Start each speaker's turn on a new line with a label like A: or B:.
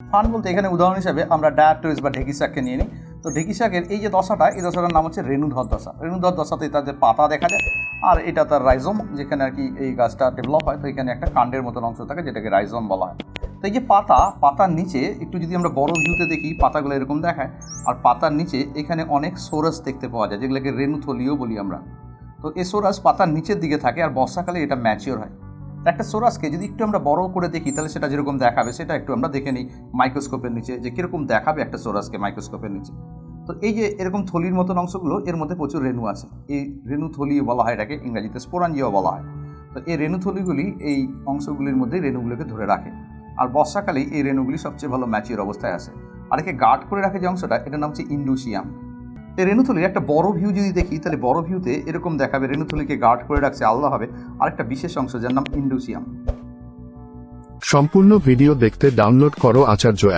A: Fun বলতে এখানে উদাহরণ হিসাবে আমরা ডায়াট্রোইস বা ঢেকি শাককে নিয়ে নিই। তো ঢেকি শাকের এই যে দশাটা, এই দশাটার নাম হচ্ছে রেণুধর দশা। রেণুধর দশাতে তাদের পাতা দেখা যায়, আর এটা তার রাইজম, যেখানে আর কি এই গাছটা ডেভেলপ হয়, তো এখানে একটা কাণ্ডের মতন অংশ থাকে, যেটাকে রাইজম বলা হয়। তো এই যে পাতা, পাতার নিচে একটু যদি আমরা বড় ভিউতে দেখি, পাতাগুলো এরকম দেখায়, আর পাতার নিচে এখানে অনেক সোরাস দেখতে পাওয়া যায়, যেগুলোকে রেণুথলিও বলি আমরা। তো এই সোরাস পাতার নিচের দিকে থাকে, আর বর্ষাকালে এটা ম্যাচিওর হয়। একটা সোরাসকে যদি একটু আমরা বড় করে দেখি, তাহলে সেটা যেরকম দেখাবে, সেটা একটু আমরা দেখে নিই মাইক্রোস্কোপের নিচে যে কীরকম দেখাবে একটা সোরাসকে মাইক্রোস্কোপের নিচে। তো এই যে এরকম থলির মতন অংশগুলো, এর মধ্যে প্রচুর রেণু আছে। এই রেণু থলি বলা হয় এটাকে, ইংরাজিতে স্পোরাঞ্জিও বলা হয়। তো এই রেণু থলিগুলি এই অংশগুলির মধ্যে রেণুগুলোকে ধরে রাখে। আর বর্ষাকালেই এই রেণুগুলি সবচেয়ে ভালো ম্যাচিওর অবস্থায় আসে। আর একে গার্ড করে রাখে যে অংশটা, এটার নাম হচ্ছে ইন্ডুসিয়াম এই রেণুথলির একটা বড় ভিউ যদি দেখি, তাহলে বড় ভিউতে এরকম দেখাবে, রেণুথলিকে গার্ড করে রাখছে আলাদা হবে। আর একটা বিশেষ অংশ, যার নাম ইন্ডুসিয়াম
B: সম্পূর্ণ ভিডিও দেখতে ডাউনলোড করো আচার্য অ্যাপ